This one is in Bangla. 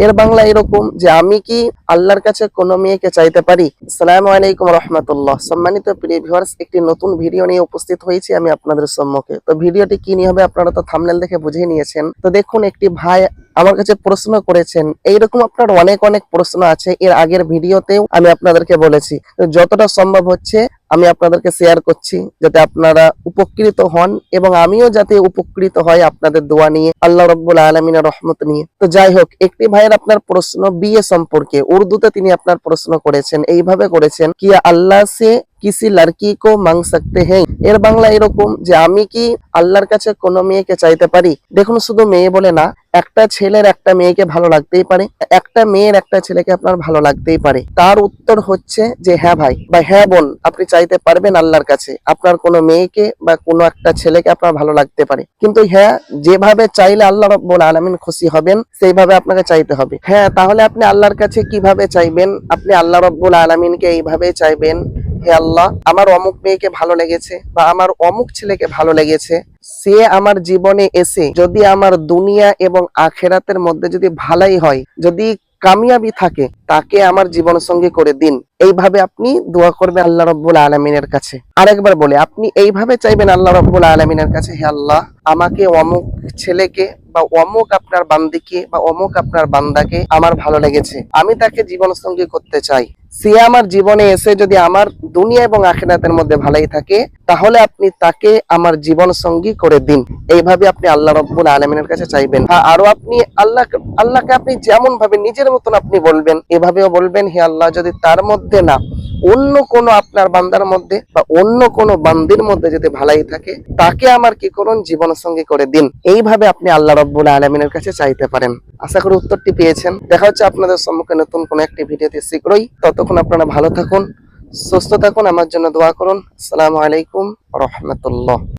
এর বাংলা এরকম যে আমি কি আল্লাহর কাছে কোনো মেয়েকে চাইতে পারি? সালাম আলাইকুম রহমতুল্লাহ। সম্মানিত প্রিয় ভিউয়ার্স একটি নতুন ভিডিও নিয়ে উপস্থিত হয়েছি আমি আপনাদের সম্মুখে। তো ভিডিওটি কি নিয়ে হবে আপনারা তো থামনেল দেখে বুঝে নিয়েছেন। তো দেখুন, একটি ভাই আমার কাছে প্রশ্ন করেছেন। এইরকম আপনার অনেক অনেক প্রশ্ন আছে। এর আগের ভিডিওতেও আমি আপনাদেরকে বলেছি। যতটা সম্ভব হচ্ছে, আমি আপনাদেরকে শেয়ার করছি, যাতে আপনারা উপকৃত হন এবং আমিও যাতে উপকৃত হয় আপনাদের দোয়া নিয়ে, আল্লাহ রব্বুল আলমিনের রহমত নিয়ে। তো যাই হোক, একটি ভাইয়ের আপনার প্রশ্ন বিয়ে সম্পর্কে। উর্দুতে তিনি আপনার প্রশ্ন করেছেন এইভাবে করেছেন কি আল্লাহ সে কিসি লড়কি কো মাং সকতে হ্যাঁ এর বাংলা এরকম যে আমি কি আল্লাহর কাছে কোনো মেয়েকে চাইতে পারি দেখুন শুধু মেয়ে বলে না একটা ছেলের একটা মেয়েকে ভালো লাগতেই পারে একটা মেয়ের একটা ছেলেকে আপনার ভালো লাগতেই পারে তার উত্তর হচ্ছে যে হ্যাঁ ভাই বা হ্যাঁ বোন আপনি চাইতে পারবেন আল্লাহর কাছে আপনার কোনো মেয়েকে বা কোনো একটা ছেলেকে আপনার ভালো লাগতে পারে কিন্তু হ্যাঁ যেভাবে চাইলে আল্লাহ রব্বুল আলমিন খুশি হবেন সেইভাবে আপনাকে চাইতে হবে হ্যাঁ তাহলে আপনি আল্লাহর কাছে কীভাবে চাইবেন আপনি আল্লাহ রব্বুল আলমিনকে এইভাবে চাইবেন হে আল্লাহ, আমার অমুক মেয়েকে ভালো লেগেছে বা আমার অমুক ছেলেকে ভালো লেগেছে। সে আমার জীবনে এসে যদি আমার দুনিয়া এবং আখেরাতের মধ্যে যদি ভালাই হয়, যদি কামিয়াবি থাকে, তাকে আমার জীবন সঙ্গী করে দিন। এইভাবে আপনি দোয়া করবেন আল্লাহ রব্বুল আলমিনের কাছে। আরেকবার বলে, আপনি এইভাবে চাইবেন আল্লাহ রব্বুল আলমিনের কাছে, হে আল্লাহ, আমাকে অমুক ছেলেকে বা অমুক আপনার বান্দিকে বা অমুক আপনার বান্দাকে আমার ভালো লেগেছে, আমি তাকে জীবন সঙ্গী করতে চাই। সে আমার জীবনে এসে যদি আমার দুনিয়া এবং আখেরাতের মধ্যে ভালোই থাকে, তাহলে আপনি তাকে আমার জীবন সঙ্গী করে দিন। এইভাবে আপনি আল্লাহ রব্বুল আলমিনের কাছে চাইবেন। আরও আপনি আল্লাহ আল্লাহকে আপনি যেমন ভাবে নিজের মতন আপনি বলবেন, এভাবেও বলবেন, হে আল্লাহ, যদি তার মধ্যে না অন্য কোন আপনার বান্দার মধ্যে বা অন্য কোন বান্দির মধ্যে যদি ভালাই থাকে, তাকে আমার কি করুন? জীবন সঙ্গী করে দিন। এইভাবে আপনি আল্লাহ রব্বুল আলমিনের কাছে চাইতে পারেন। আশা করি উত্তরটি পেয়েছেন। দেখা হচ্ছে আপনাদের সম্মুখে নতুন কোন একটি ভিডিওতে। শীঘ্রই ততক্ষণ আপনারা ভালো থাকুন, সুস্থ থাকুন, আমার জন্য দোয়া করুন। আসসালামু আলাইকুম রহমতুল্লাহ।